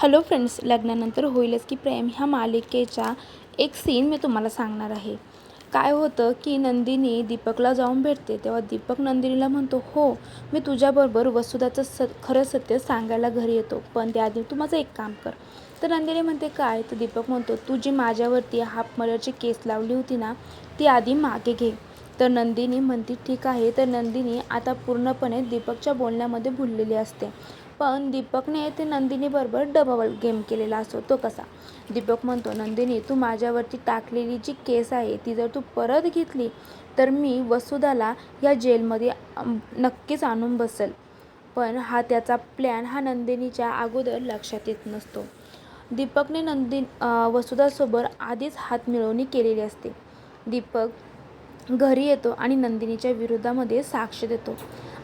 Hello friends लग्नानंतर होईलच की प्रेम ह्या मालिकेचा एक सीन मी तुम्हाला सांगणार आहे. काय होतं की नंदिनी दीपकला जाऊन भेटते तेव्हा दीपक नंदिनीला म्हणतो हो मी तुझ्याबरोबर वसुधाचं स खरं सत्य सांगायला घरी येतो पण त्याआधी तू माझं एक काम कर. तर नंदिनी म्हणते काय? तर दीपक म्हणतो तू जी माझ्यावरती हाफ मर्डरची केस लावली होती ना ती आधी मागे घे. तर नंदिनी म्हणते ठीक आहे. तर नंदिनी आता पूर्णपणे दीपकच्या बोलण्यामध्ये भुललेली असते. पण दीपकने ते नंदिनीबरोबर डबल गेम केलेला असतो तो कसा? दीपक म्हणतो नंदिनी तू माझ्यावरती टाकलेली जी केस आहे ती जर तू परत घेतली तर मी वसुधाला या जेलमध्ये नक्कीच आणून बसेल. पण हा त्याचा प्लॅन हा नंदिनीच्या अगोदर लक्षात येत नसतो. दीपकने नंदिन वसुधासोबत आधीच हात मिळवणी केलेली असते. दीपक घरी येतो आणि नंदिनीच्या विरोधामध्ये साक्ष देतो.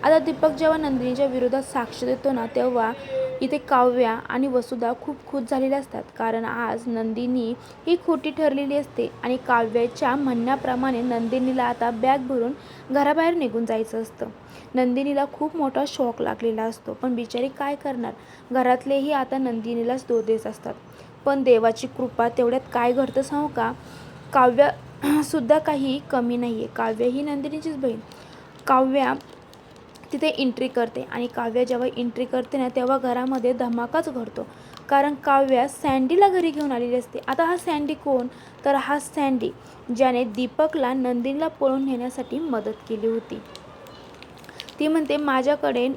आता दीपक जेव्हा नंदिनीच्या विरोधात साक्ष देतो ना तेव्हा इथे काव्या आणि वसुधा खूप खुश झालेल्या असतात. कारण आज नंदिनी ही खोटी ठरलेली असते आणि काव्याच्या म्हणण्याप्रमाणे नंदिनीला आता बॅग भरून घराबाहेर निघून जायचं असतं. नंदिनीला खूप मोठा शॉक लागलेला असतो. पण बिचारी काय करणार? घरातलेही आता नंदिनीलाच दोदेत असतात. पण देवाची कृपा तेवढ्यात काय घडतं सांगू का? काव्या सुद्धा काही कमी नाही आहे काव्य ही नंदिनीचीच बहीण. काव्या तिथे एंट्री करते आणि काव्या जेव्हा एंट्री करते ना तेव्हा घरामध्ये धमाकाच घडतो. कारण काव्या सँडीला घरी घेऊन आलेली असते. आता हा सँडी कोण? तर हा सँडी ज्याने दीपकला नंदिनीला पळून नेण्यासाठी मदत केली होती. ती म्हणते माझ्याकडे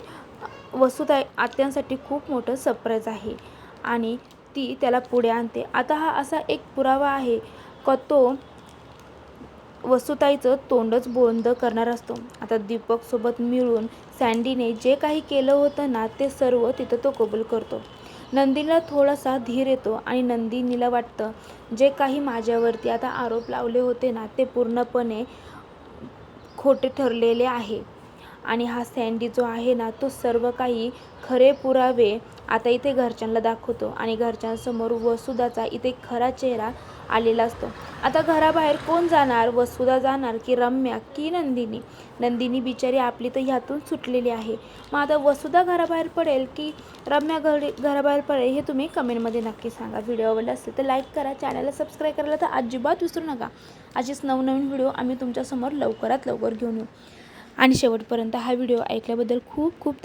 वसुधा आत्यांसाठी खूप मोठं सरप्राईज आहे आणि ती त्याला पुढे आणते. आता हा असा एक पुरावा आहे. का तो वसुताईचं तोंडच बोंद करणार असतो. आता दीपकसोबत मिळून सँडीने जे काही केलं होतं ना ते सर्व तिथं तो कबूल करतो. नंदिनीला थोडासा धीर येतो आणि नंदिनीला वाटतं जे काही माझ्यावरती आता आरोप लावले होते ना ते पूर्णपणे खोटे ठरलेले आहे. आणि हा सँडी जो आहे ना तो सर्व काही खरे पुरावे आता इथे घरच्यांना दाखवतो. आणि घरच्यांसमोर वसुधाचा इथे खरा चेहरा आलेला असतो. आता घराबाहेर कोण जाणार? वसुदा जाणार की रम्या की नंदिनी? नंदिनी बिचारी आपली तर ह्यातून सुटलेली आहे. मग आता वसुदा घराबाहेर पडेल की रम्या घरी घराबाहेर पडेल हे तुम्ही कमेंटमध्ये नक्की सांगा. व्हिडिओ आवडला असेल तर लाईक करा चॅनलला सबस्क्राईब करायला तर अजिबात विसरू नका. असेच नवनवीन व्हिडिओ आम्ही तुमच्यासमोर लवकरात लवकर घेऊन येऊ. आणि शेवटपर्यंत हा व्हिडिओ ऐकल्याबद्दल खूप खूप